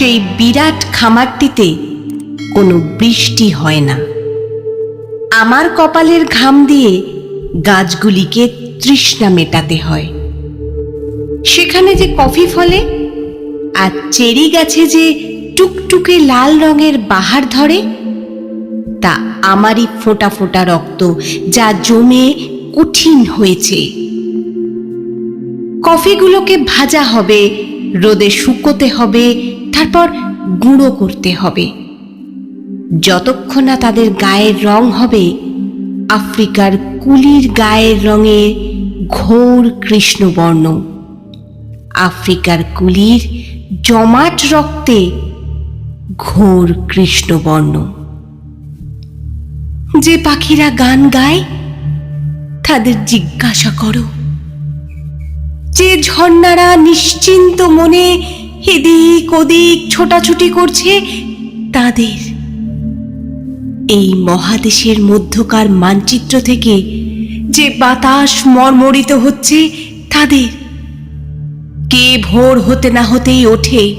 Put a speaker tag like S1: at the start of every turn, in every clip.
S1: সেই বিরাট খামারটিতে কোনো বৃষ্টি হয় না। আমার কপালের ঘাম দিয়ে গাছগুলিকে তৃষ্ণা মেটাতে হয়। সেখানে যে কফি ফলে আর চেরি গাছে যে টুকটুকে লাল রঙের বাহার ধরে, তা আমারই ফোটা ফোটা রক্ত যা জমে কঠিন হয়েছে। কফিগুলোকে ভাজা হবে, রোদে শুকোতে হবে তারপর গুঁড়ো করতে হবে। যতক্ষণ না তাদের গায়ের রং হবে, আফ্রিকার কুলির গায়ের রঙে ঘোর কৃষ্ণবর্ণ। আফ্রিকার কুলির জমাট রক্তে ঘোর কৃষ্ণবর্ণ। যে পাখিরা গান গায়, তাদের জিজ্ঞাসা করো। যে ঝর্ণারা নিশ্চিন্ত মনে এদিক ওদিক ছোটাছুটি করছে তাদের। এই মহাদেশের মধ্যকার মানচিত্র থেকে যে বাতাস মর্মরিত হচ্ছে তাদের। কে ভোর হতে না হতেই ওঠে,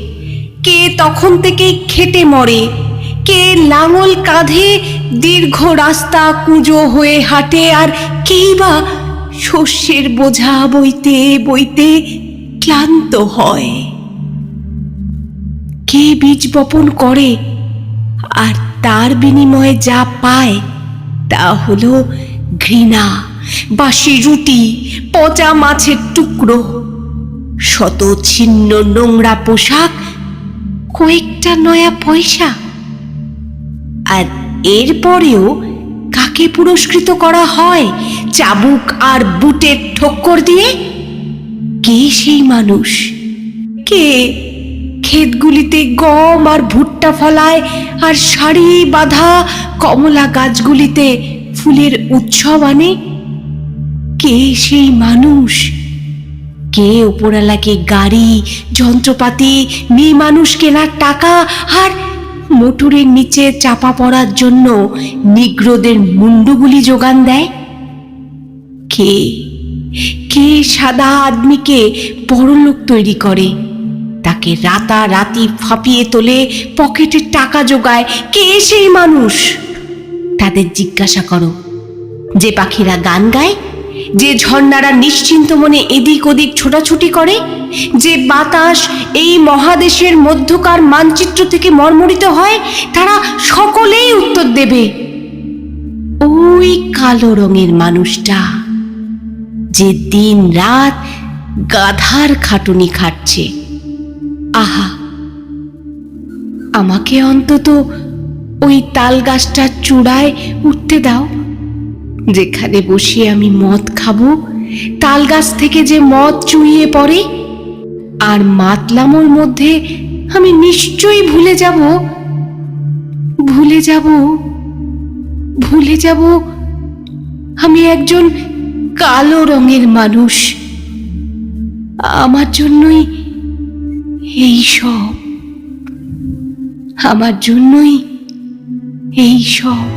S1: কে তখন থেকেই খেটে মরে, কে লাঙল কাঁধে দীর্ঘ রাস্তা কুঁজো হয়ে হাঁটে, আর কেই বা শস্যের বোঝা বইতে বইতে ক্লান্ত হয়। কে বীজ বপন করে? আর তার বিনিময়ে যা পায়, তা হলো ঘৃণা বাসি রুটি, পচা মাছের টুকরো, শত ছিন্ন নোংরা পোশাক, কয়েকটা নয়া পয়সা। আর এরপরেও কাকে পুরস্কৃত করা হয়? চাবুক আর বুটের ঠক্কর দিয়ে? কে সেই মানুষ? কে ক্ষেতগুলিতে গম আর ভুট্টা ফলায়, আর সারি বাঁধা কমলা গাছগুলিতে ফুলের উৎসব আনে। কে সেই মানুষ? কে ওপরালাকে গাড়ি, যন্ত্রপাতি, মেয়ে মানুষ কেনার টাকা, আর মোটরের নিচে চাপা পড়ার জন্য নিগ্রদের মুন্ডুগুলি যোগান দেয়? কে? কে সাদা আদমিকে বড়লোক তৈরি করে? তাকে রাতারাতি ফাঁপিয়ে তোলে, পকেটে টাকা জোগায়। কে সেই মানুষ? তাদের জিজ্ঞাসা করো। যে পাখিরা গান গায়, যে ঝর্ণারা নিশ্চিন্ত মনে এদিক ওদিক ছোটাছুটি করে, যে বাতাস এই মহাদেশের মধ্যকার মানচিত্র থেকে মর্মরিত হয়, তারা সকলেই উত্তর দেবে, ওই কালো রঙের মানুষটা যে দিন রাত গাধার খাটুনি খাটছে। আহা। আমাকে অন্তত ওই তাল গাছটার চূড়ায় উঠতে দাও। যেখানে বসে আমি মদ খাব, তাল গাছ থেকে যে মদ চুইয়ে পড়ে, আর মাতলামোর মধ্যে আমি নিশ্চয়ই ভুলে যাব। ভুলে যাব ভুলে যাব আমি একজন কালো রঙের মানুষ। আমার জন্যই এই সব আমার জন্যই এই সব